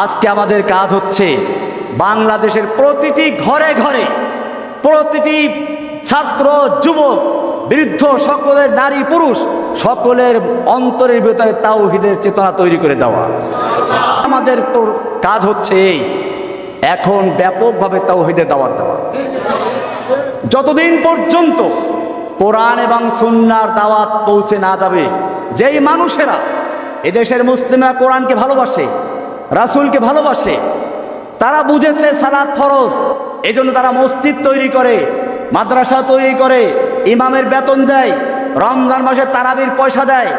আজকে আমাদের কাজ হচ্ছে বাংলাদেশের প্রতিটি ঘরে ঘরে প্রতিটি ছাত্র, যুবক, বৃদ্ধ, সকলের নারী, পুরুষ, সকলের অন্তরের ভেতরে তাওহিদের চেতনা তৈরি করে দেওয়া। আমাদের কাজ হচ্ছে এই, এখন ব্যাপকভাবে তাওহিদের দাওয়াত দেওয়া। যতদিন পর্যন্ত কোরআন এবং সুন্নার দাওয়াত পৌঁছে না যাবে, যেই মানুষেরা এদেশের মুসলিমরা কোরআনকে ভালোবাসে রাসূলকে ভালোবাসে। তারা বুঝেছে সালাদ ফরজ, এজন্য তারা মসজিদ তৈরি করে, মাদ্রাসা তৈরি করে, ইমামের বেতন দেয়, রমজান মাসে তারাবির পয়সা দেয়,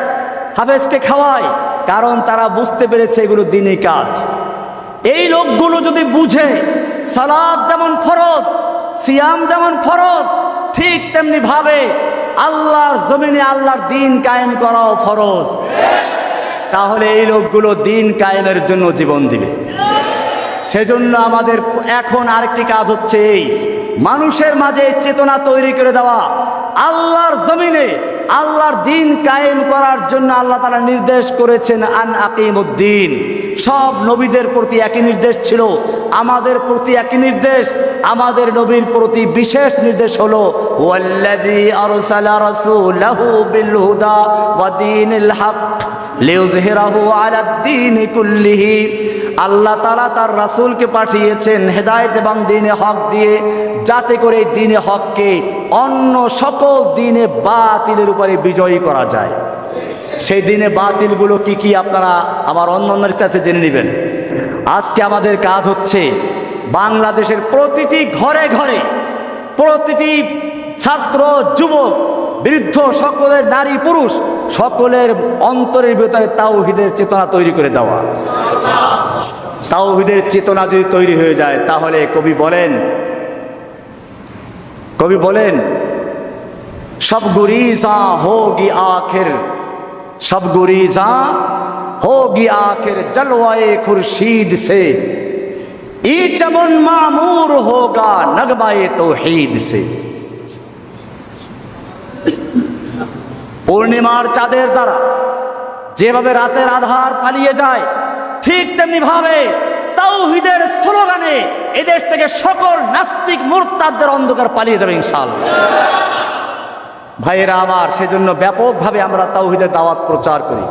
হাফেজকে খাওয়ায়, কারণ তারা বুঝতে পেরেছে এগুলো দিনই কাজ। এই লোকগুলো যদি বুঝে, সালাদ যেমন ফরজ, সিয়াম যেমন ফরজ, ঠিক তেমনি ভাবে আল্লাহর জমিনে আল্লাহর দিন কায়েম করাও ফরজ। তাহলে এই লোকগুলো দিন কায়েমের জন্য জীবন দিবে। সেজন্য আমাদের এখন আরেকটি কাজ হচ্ছে এই। মানুষের মাঝে চেতনা তৈরি করে দেওয়া। আল্লাহর জমিনে আল্লাহর দিন কায়েম করার জন্য আল্লাহ তারা নির্দেশ করেছেন, আন আকিমুদ্দিন। সব নবীদের প্রতি একই নির্দেশ ছিল। আমাদের প্রতি একই নির্দেশ। আমাদের নবীর প্রতি বিশেষ নির্দেশ হলো ওয়া আল্লাহ তালা তার রাসূলকে পাঠিয়েছেন হেদায়েত এবং দিনে হক দিয়ে, যাতে করে দিনে হককে অন্য সকল দিনে বাতিলের উপরে বিজয়ী করা যায়। সেই দিনে বাতিলগুলো কি কি আপনারা আমার অন্য অন্যের কাছে জেনে নেবেন। আজকে আমাদের কাজ হচ্ছে বাংলাদেশের প্রতিটি ঘরে ঘরে প্রতিটি ছাত্র, যুবক, বৃদ্ধ, সকলের নারী, পুরুষ, সকলের অন্তরের ভেতরে তাওহিদের চেতনা তৈরি করে দেওয়া। তাওহিদের চেতনা যদি তৈরি হয়ে যায়, তাহলে কবি বলেন কবি বলেন, সব গুরিজা হোগি আখের, সব গুরিজা হোগি আখের জলওয়ায়ে খুরশিদ সে। ई चमन मामूर होगा नगमाए तौहीद से পূর্ণিমার চাঁদের দ্বারা যেভাবে রাতের আধার পালিয়ে যায় ঠিক তেমনি ভাবে তাওহিদের স্লোগানে এদেশ থেকে সকল নাস্তিক মোরতাদের অন্ধকার পালিয়ে যাবে ইনশাআল্লাহ ভাইয়েরা আমার সেজন্য ব্যাপকভাবে আমরা তাওহিদের দাওয়াত প্রচার করি